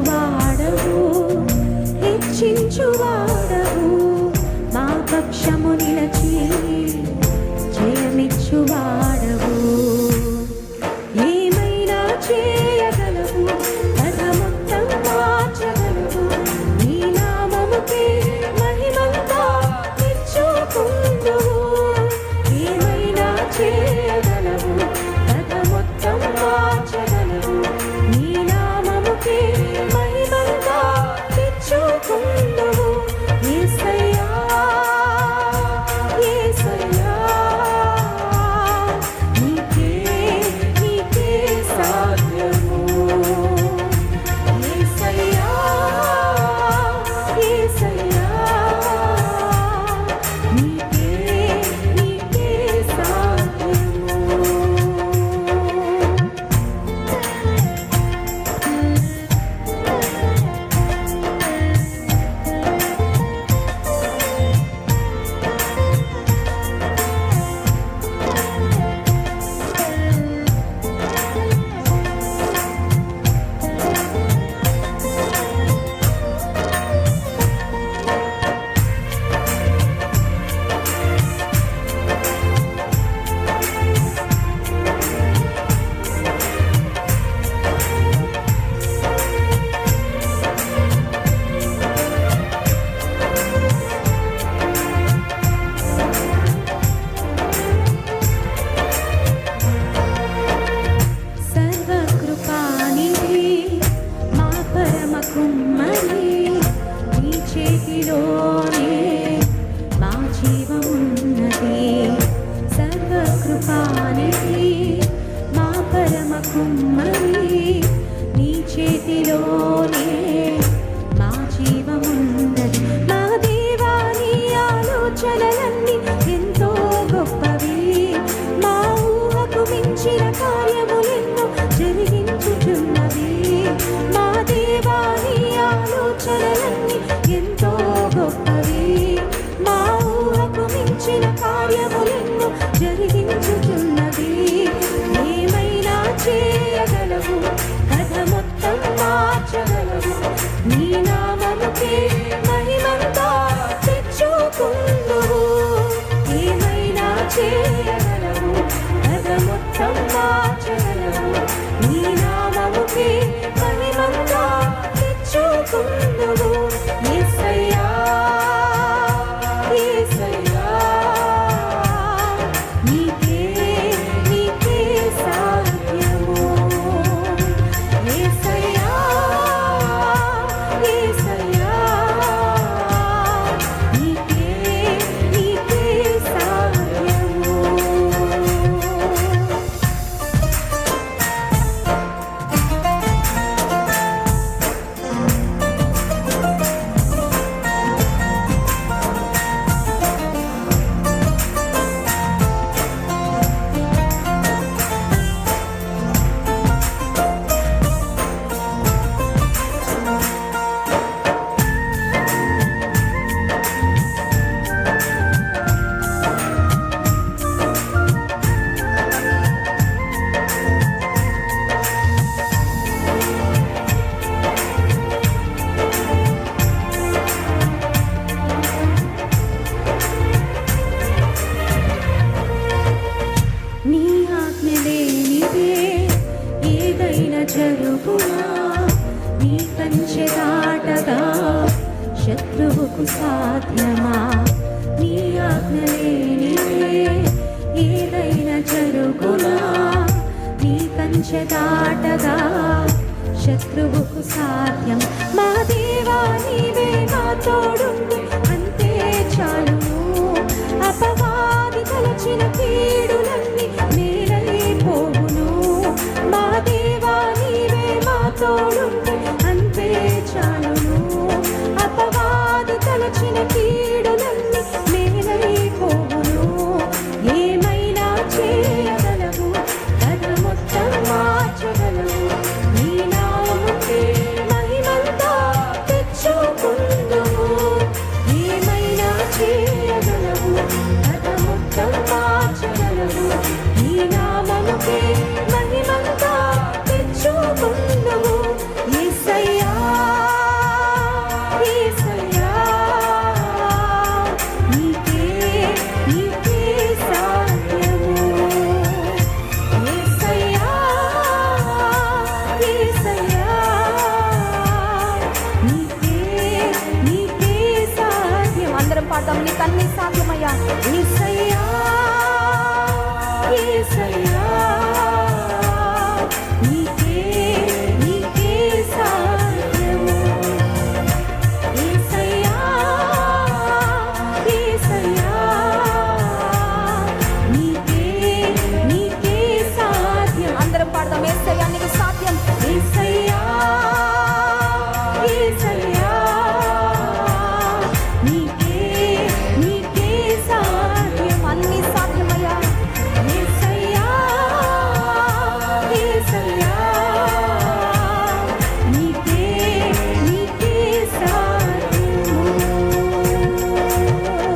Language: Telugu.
కనపరచువాడవు హెచ్చించువాడవు. మా పక్షము నిలచు పరమ నీ చేతిలోనే. మా జీవమున్నది మా దేవాని ఆలోచనలన్నీ ఎంతో గొప్పవి. మా ఊహకు మించిన కార్యము కంచె దాటగా శత్రువుకు సాధ్యమా? నీ ఆజ్ఞ లేనిదే ఏదైనా జరుగునా? నీ కంచె దాటగా శత్రువుకు సాధ్యం. మా దేవా నీవే మా తోడుండి అంతే చాలును. అపవాది తలచి